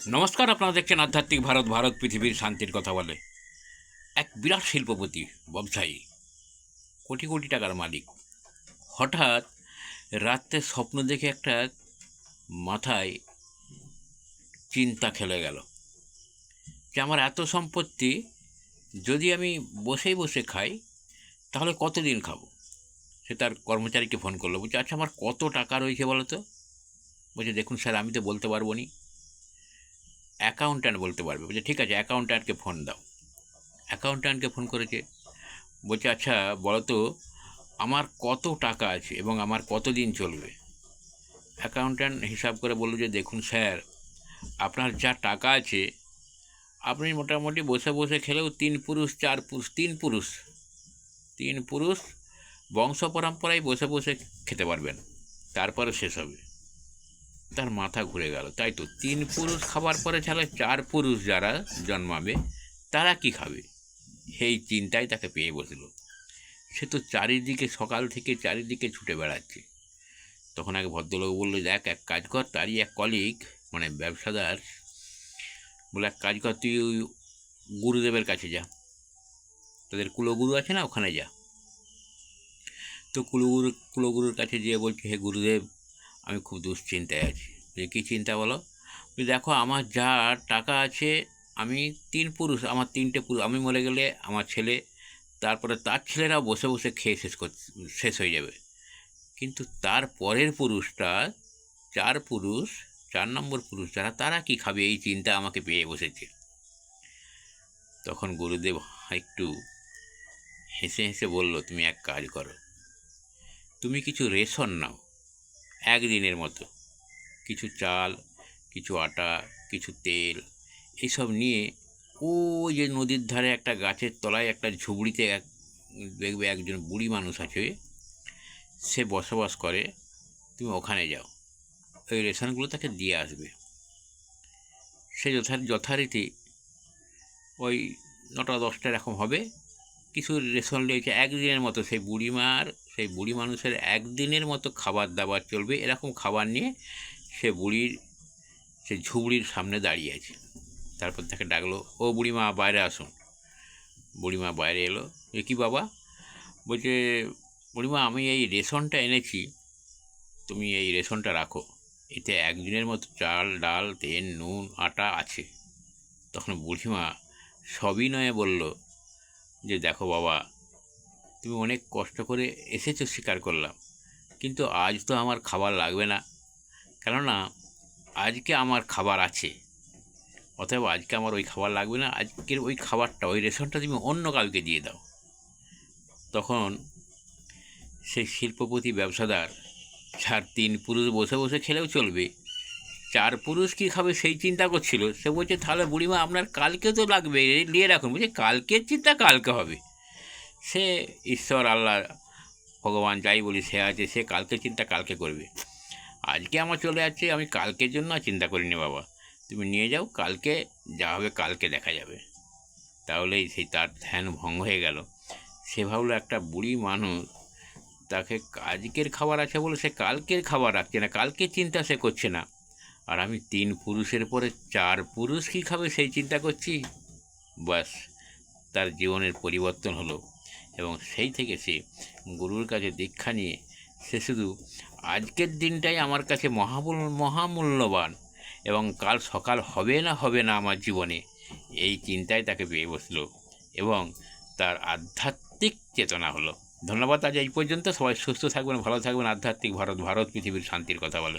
নমস্কার, আপনারা দেখছেন আধ্যাত্মিক ভারত ভারত পৃথিবীর শান্তির কথা বলে। এক বিরাট শিল্পপতি, ব্যবসায়ী, কোটি কোটি টাকার মালিক। হঠাৎ রাত্রে স্বপ্ন দেখে একটা মাথায় চিন্তা খেলে গেল যে, আমার এত সম্পত্তি যদি আমি বসেই বসে খাই, তাহলে কতদিন খাব? সে তার কর্মচারীকে ফোন করল, বলছে আচ্ছা আমার কত টাকা রয়েছে বলো তো? বলছে, দেখুন স্যার, আমি তো বলতে পারব নি। অ্যাকাউন্ট্যান্ট বলতে পারবে। বলছে, ঠিক আছে অ্যাকাউন্ট্যান্টকে ফোন দাও। অ্যাকাউন্ট্যান্টকে ফোন করেছে। বলছে আচ্ছা বলো তো, আমার কত টাকা আছে এবং আমার কত দিন চলবে? অ্যাকাউন্ট্যান্ট হিসাব করে বলল যে, দেখুন স্যার, আপনার যা টাকা আছে, আপনি মোটামুটি বসে বসে খেলেও তিন পুরুষ, চার পুরুষ, তিন পুরুষ তিন পুরুষ বংশ পরম্পরায় বসে বসে খেতে পারবেন। তারপরে শেষ হবে। তার মাথা ঘুরে গেল। তাই তো তিন পুরুষ খাবার পরে ছাড়া চার পুরুষ যারা জন্মাবে, তারা কি খাবে? সেই চিন্তায় তাকে পেয়ে বসল। সে তো চারিদিকে, সকাল থেকে চারিদিকে ছুটে বেড়াচ্ছে। তখন এক ভদ্রলোক বলল, দেখ, এক কাজ কর, তারই এক কলিগ মানে ব্যবসাদার, বলে, এক কাজ কর, তুই ওই গুরুদেবের কাছে যা। তাদের কুলগুরু আছে না, ওখানে যা। তো কুলগুরু, কুলগুরুর কাছে যেয়ে বলছে, হে গুরুদেব আমি খুব দুশ্চিন্তায় আছি। যে কী চিন্তা বলো? দেখো, আমার যা টাকা আছে, আমি তিন পুরুষ, আমার তিনটে পুরুষ, আমি মরে গেলে আমার ছেলে, তারপরে তার ছেলেরা বসে বসে খেয়ে শেষ কর শেষ হয়ে যাবে। কিন্তু তার পরের পুরুষটা, চার পুরুষ, চার নম্বর পুরুষ, যারা, তারা কি খাবে? এই চিন্তা আমাকে পেয়ে বসেছে। তখন গুরুদেব একটু হেসে হেসে বলল, তুমি এক কাজ করো। তুমি কিছু রেশন নাও। একদিনের মতো। কিছু চাল, কিছু আটা, কিছু তেল এইসব নিয়ে ও যে নদীর ধারে একটা গাছের তলায় একটা ঝুবড়িতে এক, দেখবে একজন বুড়ি মানুষ আছে, সে বসবাস করে, তুমি ওখানে যাও। ওই রেশনগুলো তাকে দিয়ে আসবে। সে যথা যথারীতি ওই নটা দশটা এরকম হবে কিছু রেশন রয়েছে, একদিনের মতো। সেই বুড়িমার, সেই বুড়ি মানুষের একদিনের মতো খাবার দাবার চলবে, এরকম খাবার নিয়ে সে বুড়ির, সে ঝুবড়ির সামনে দাঁড়িয়ে আছে। তারপর তাকে ডাকলো, ও বুড়িমা, বাইরে আসুন। বুড়িমা বাইরে এলো, এ কি বাবা? বলছে, বুড়িমা, আমি এই রেশনটা এনেছি, তুমি এই রেশনটা রাখো। এতে একদিনের মতো চাল, ডাল, তেল, নুন, আটা আছে। তখন বুড়িমা সবিনয়ে বলল যে দেখো বাবা, তুমি অনেক কষ্ট করে এসেছ স্বীকার করলাম, কিন্তু আজ তো আমার খাবার লাগবে না। কেননা আজকে আমার খাবার আছে, অতএব আজকে আমার ওই খাবার লাগবে না, আজকের ওই খাবারটা, ওই রেশনটা তুমি অন্য কাউকে দিয়ে দাও। তখন সেই শিল্পপতি ব্যবসাদার, যার তিন পুরুষ বসে বসে খেলেও চলবে চার পুরুষ কী খাবে সেই চিন্তা করছিল? সে বলছে, তাহলে বুড়িমা, আপনার কালকে তো লাগবে নিয়ে রাখুন। বলছে, কালকের চিন্তা কালকে হবে। সে, ঈশ্বর, আল্লাহ, ভগবান যাই বলি, সে আছে, সে কালকে চিন্তা কালকে করবে। আজকে আমার চলে যাচ্ছে, আমি কালকের জন্য চিন্তা করিনি, বাবা। তুমি নিয়ে যাও, কালকে যা হবে কালকে দেখা যাবে। তাহলেই সেই তার ধ্যান ভঙ্গ হয়ে গেল। সে ভাবলো, একটা বুড়ি মানুষ, তাকে আজকের খাবার আছে বলে সে কালকের খাবার রাখছে না, কালকের চিন্তা সে করছে না। আর আমি তিন পুরুষের পরে চার পুরুষ কী খাবে সেই চিন্তা করছি? বাস তার জীবনের পরিবর্তন হলো এবং সেই থেকে সে গুরুর কাছে দীক্ষা নিয়ে সে শুধু আজকের দিনটাই আমার কাছে মহামূল, মহামূল্যবান এবং কাল সকাল হবে না হবে না আমার জীবনে এই চিন্তায় তাকে পেয়ে বসল এবং তার আধ্যাত্মিক চেতনা হলো। ধন্যবাদ, আজ এই পর্যন্ত। সবাই সুস্থ থাকবেন, ভালো থাকবেন। আধ্যাত্মিক ভারত ভারত পৃথিবীর শান্তির কথা বলে।